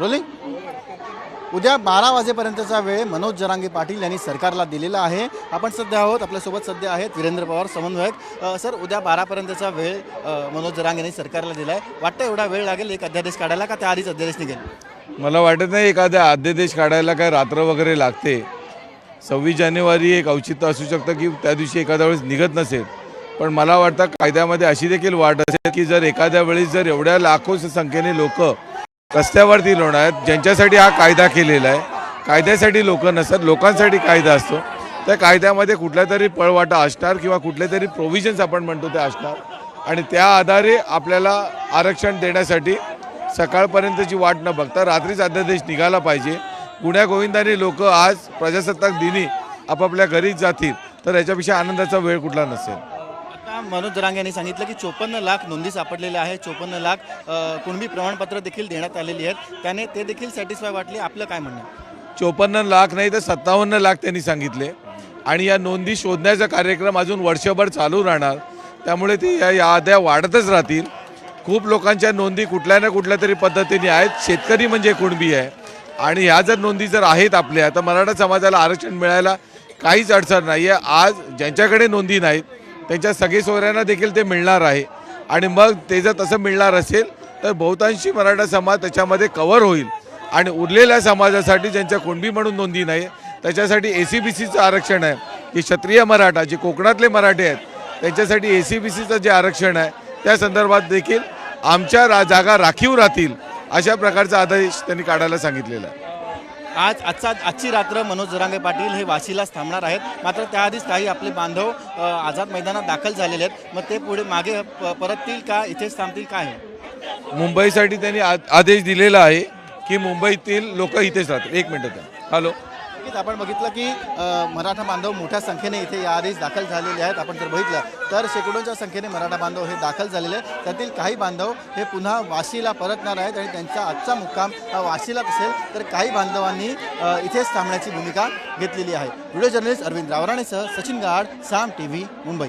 Rolling उद्या बारा वाजेपर्यंतचा वेळ मनोज जरांगे पाटील यांनी सरकारला दिलेला आहे. आपण सध्या आहोत आपल्यासोबत सध्या आहेत वीरेंद्र पवार समन्वयक. सर उद्या बारापर्यंतचा वेळ मनोज जरांगे यांनी सरकारला दिला आहे वाटतं एवढा वेळ लागेल एक अध्यादेश काढायला का त्या आधीच अध्यादेश निघेल? मला वाटत नाही एखाद्या अध्यादेश काढायला काय रात्र वगैरे लागते. सव्वीस जानेवारी एक औचित्य असू शकतं की त्या दिवशी एखाद्या वेळेस निघत नसेल. पण मला वाटतं कायद्यामध्ये अशी देखील वाट असेल की जर एखाद्या वेळेस जर एवढ्या लाखो संख्येने लोक रस्त्यावरती लोणार आहेत. ज्यांच्यासाठी हा कायदा केलेला आहे कायद्यासाठी लोक नसतात लोकांसाठी कायदा असतो. त्या कायद्यामध्ये कुठल्या तरी पळवाटा असणार किंवा कुठले तरी प्रोव्हिजन्स आपण म्हणतो ते असणार. आणि त्या आधारे आपल्याला आरक्षण देण्यासाठी सकाळपर्यंतची वाट न बघता रात्रीच अध्यादेश निघाला पाहिजे. गुण्यागोविंदाने लोक आज प्रजासत्ताक दिनी आपापल्या घरीच जातील तर याच्यापेक्षा आनंदाचा वेळ कुठला नसेल. मनोज जरांगे यांनी सांगितलं की चोपन्न लाख नोंदी सापडलेल्या आहे चोपन्न लाख कुणबी प्रमाणपत्र देखील देण्यात आलेली आहेत. त्याने ते देखील सॅटिस्फाय वाटले. आपलं काय म्हणणं चोपन्न लाख नाही तर सत्तावन्न लाख त्यांनी सांगितले. आणि या नोंदी शोधण्याचा कार्यक्रम अजून वर्षभर चालू राहणार. त्यामुळे ते या याद्या वाढतच राहतील. खूप लोकांच्या नोंदी कुठल्या ना कुठल्या तरी पद्धतीने आहेत. शेतकरी म्हणजे कुणबी आहे. आणि ह्या जर नोंदी जर आहेत आपल्या तर मराठा समाजाला आरक्षण मिळायला काहीच अडचण नाही आहे आज ज्यांच्याकडे नोंदी नाहीत त्यांच्या सगळे सोयऱ्यांना देखील ते मिळणार आहे. आणि मग ते जर तसं मिळणार असेल तर बहुतांशी मराठा समाज त्याच्यामध्ये कव्हर होईल. आणि उरलेल्या समाजासाठी ज्यांच्या कुणबी म्हणून नोंदी नाही त्याच्यासाठी ए सी बी सीचं आरक्षण आहे. की क्षत्रिय मराठा जे कोकणातले मराठे आहेत त्यांच्यासाठी ए सी बी सीचं जे आरक्षण आहे त्या संदर्भात देखील आमच्या रा जागा राखीव राहतील अशा प्रकारचा आदेश त्यांनी काढायला सांगितलेला आहे. आज आजचा आजची रात्र मनोज जरांगे पाटील हे वाशीलाच थांबणार आहेत. मात्र त्याआधीच काही आपले बांधव आझाद मैदानात दाखल झालेले आहेत. मग ते पुढे मागे प- परततील का इथेच थांबतील काय मुंबईसाठी त्यांनी आ- आदेश दिलेला आहे की मुंबईतील लोक इथेच राहतील एक मिनिट हॅलो. नक्कीच. आपण बघितलं की मराठा बांधव मोठ्या संख्येने इथे याआधीच दाखल झालेले आहेत. आपण जर बघितलं तर शेकडोंच्या संख्येने मराठा बांधव हे दाखल झालेले आहेत. त्यातील काही बांधव हे पुन्हा वाशीला परतणार आहेत आणि त्यांचा आजचा मुक्काम हा वाशीलाच असेल तर काही बांधवांनी इथेच थांबण्याची भूमिका घेतलेली आहे. व्हिडिओ जर्नलिस्ट अरविंद रावराणेसह सचिन गाड साम टी व्ही मुंबई.